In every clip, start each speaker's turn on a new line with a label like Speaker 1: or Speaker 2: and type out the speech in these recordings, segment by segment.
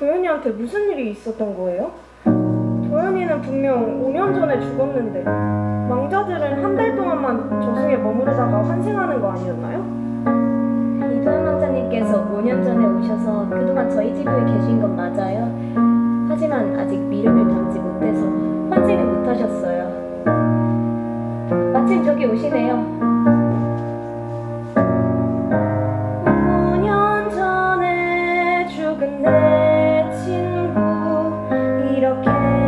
Speaker 1: 도현이한테 무슨 일이 있었던 거예요? 도현이는 분명 5년 전에 죽었는데 망자들은 한 달 동안만 저승에 머무르다가 환생하는 거 아니었나요?
Speaker 2: 이도현 왕자님께서 5년 전에 오셔서 그동안 저희 집에 계신 건 맞아요. 하지만 아직 미름을 담지 못해서 환생을 못하셨어요. 마침 저기 오시네요.
Speaker 1: 이렇게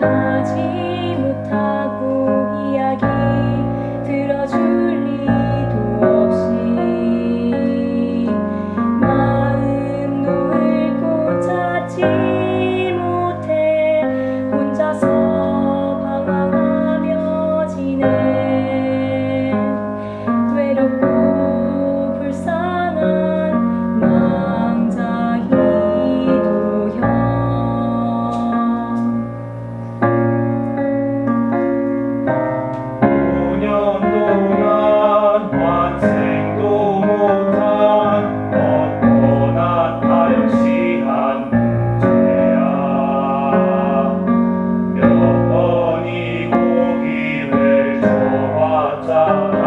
Speaker 1: 가지 못하고 이야기 들어줄 리도 없이 마음 놓을 찾지 Oh.